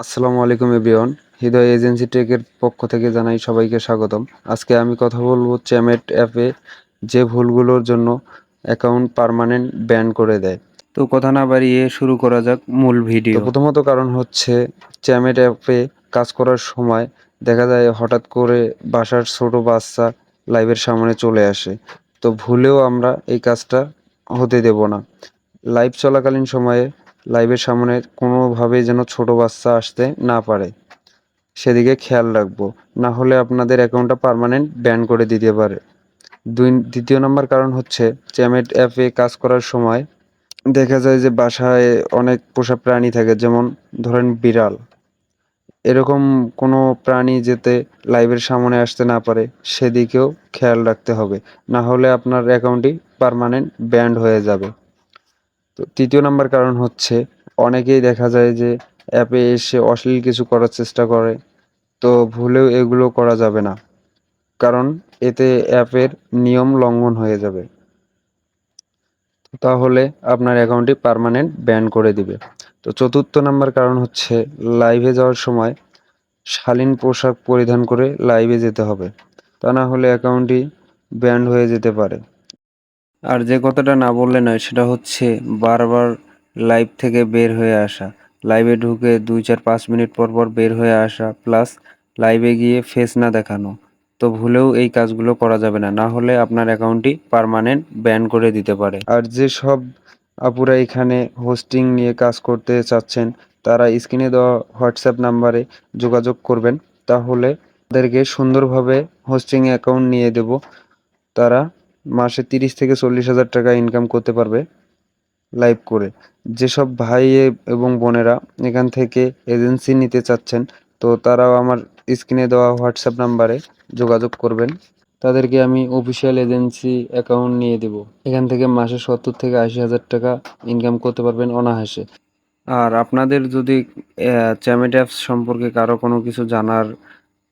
আসসালামু আলাইকুম, এভরিওয়ান। হৃদয় এজেন্সি টেকের পক্ষ থেকে জানাই সবাইকে স্বাগতম। আজকে আমি কথা বলব চ্যামেট অ্যাপে যে ভুলগুলোর জন্য অ্যাকাউন্ট পার্মানেন্ট ব্যান করে দেয়। তো কথা না বাড়িয়ে শুরু করা যাক মূল ভিডিও। প্রথমত কারণ হচ্ছে চ্যামেট অ্যাপে কাজ করার সময় দেখা যায় হঠাৎ করে বাসার ছোট বাচ্চা লাইভের সামনে চলে আসে। তো ভুলেও আমরা এই কাজটা হতে দেব না। লাইভ চলাকালীন সময়ে লাইভের সামনে কোনোভাবেই যেন ছোট বাচ্চা আসতে না পারে। সেদিকে খেয়াল রাখব। না হলে আপনাদের অ্যাকাউন্টটা পারমানেন্ট ব্যান করে দিতে পারে। দুই, দ্বিতীয় নম্বর কারণ হচ্ছে, চ্যামেট অ্যাপে কাজ করার সময় দেখা যায় যে বাসায় অনেক পোষা প্রাণী থাকে, যেমন ধরেন বিড়াল। এরকম কোনো প্রাণী যেতে লাইভের সামনে আসতে না পারে, সেদিকেও খেয়াল রাখতে হবে। না হলে আপনার অ্যাকাউন্টটি পার্মানেন্ট ব্যান্ড হয়ে যাবে। তো তৃতীয় নাম্বার কারণ হচ্ছে, অনেকেই দেখা যায় যে অ্যাপে এসে অশ্লীল কিছু করার চেষ্টা করে, তো ভুলেও এগুলো করা যাবে না। কারণ এতে অ্যাপের নিয়ম লঙ্ঘন হয়ে যাবে। তাহলে আপনার অ্যাকাউন্টটি পার্মানেন্ট ব্যান করে দিবে। তো চতুর্থ নাম্বার কারণ হচ্ছে লাইভে যাওয়ার সময় শালীন পোশাক পরিধান করে লাইভে যেতে হবে। তা না হলে অ্যাকাউন্টটি ব্যান্ড হয়ে যেতে পারে। আর যে কথাটা না বললে নয়, সেটা হচ্ছে বারবার লাইভ থেকে বের হয়ে আসা। লাইভে ঢুকে দুই চার পাঁচ মিনিট পর পর বের হয়ে আসা, প্লাস লাইভে গিয়ে ফেস না দেখানো। তো ভুলেও এই কাজগুলো করা যাবে না না হলে আপনার অ্যাকাউন্টটি পার্মানেন্ট ব্যান করে দিতে পারে। আর যে সব আপুরা এখানে হোস্টিং নিয়ে কাজ করতে চাচ্ছেন, তারা স্ক্রিনে দেওয়া হোয়াটসঅ্যাপ নাম্বারে যোগাযোগ করবেন। তাহলে তাদেরকে সুন্দরভাবে হোস্টিং অ্যাকাউন্ট নিয়ে দেব। তারা মাসে তিরিশ থেকে চল্লিশ হাজার টাকা ইনকাম করতে পারবে লাইভ করে। যেসব ভাই এবং বোনেরা এখান থেকে এজেন্সি নিতে চাচ্ছেন, তো তারাও আমার স্ক্রিনে দেওয়া হোয়াটসঅ্যাপ নাম্বারে যোগাযোগ করবেন। তাদেরকে আমি অফিসিয়াল এজেন্সি অ্যাকাউন্ট নিয়ে দেব। এখান থেকে মাসে সত্তর থেকে আশি হাজার টাকা ইনকাম করতে পারবেন অনায়াসে। আর আপনাদের যদি চ্যামেট অ্যাপস সম্পর্কে কারও কোনো কিছু জানার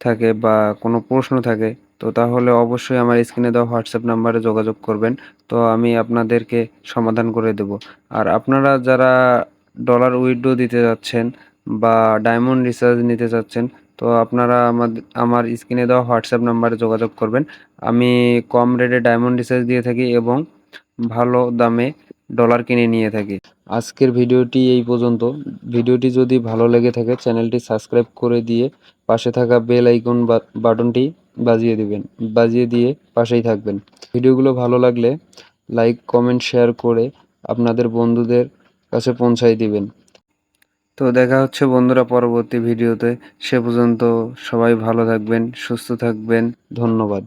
থাকে বা কোনো প্রশ্ন থাকে তো তাহলে অবশ্যই আমার স্ক্রিনে দেওয়া হোয়াটসঅ্যাপ নাম্বারে যোগাযোগ করবেন। তো আমি আপনাদেরকে সমাধান করে দেব। আর আপনারা যারা ডলার উইথড্র দিতে যাচ্ছেন বা ডায়মন্ড রিচার্জ নিতে চাচ্ছেন তো আপনারা আমাদের আমার স্ক্রিনে দেওয়া হোয়াটসঅ্যাপ নাম্বারে যোগাযোগ করবেন। আমি কম রেটে ডায়মন্ড রিচার্জ দিয়ে থাকি এবং ভালো দামে ডলার কিনে নিয়ে থাকি। আজকের ভিডিওটি এই পর্যন্ত। ভিডিওটি যদি ভালো লেগে থাকে, চ্যানেলটি সাবস্ক্রাইব করে দিয়ে পাশে থাকা বেল আইকন বাটনটি বাজিয়ে দিবেন, বাজিয়ে দিয়ে পাশেই থাকবেন। ভিডিওগুলো ভালো লাগলে লাইক, কমেন্ট, শেয়ার করে আপনাদের বন্ধুদের কাছে পৌঁছাই দিবেন। তো দেখা হচ্ছে বন্ধুরা পরবর্তী ভিডিওতে। সে পর্যন্ত সবাই ভালো থাকবেন, সুস্থ থাকবেন। ধন্যবাদ।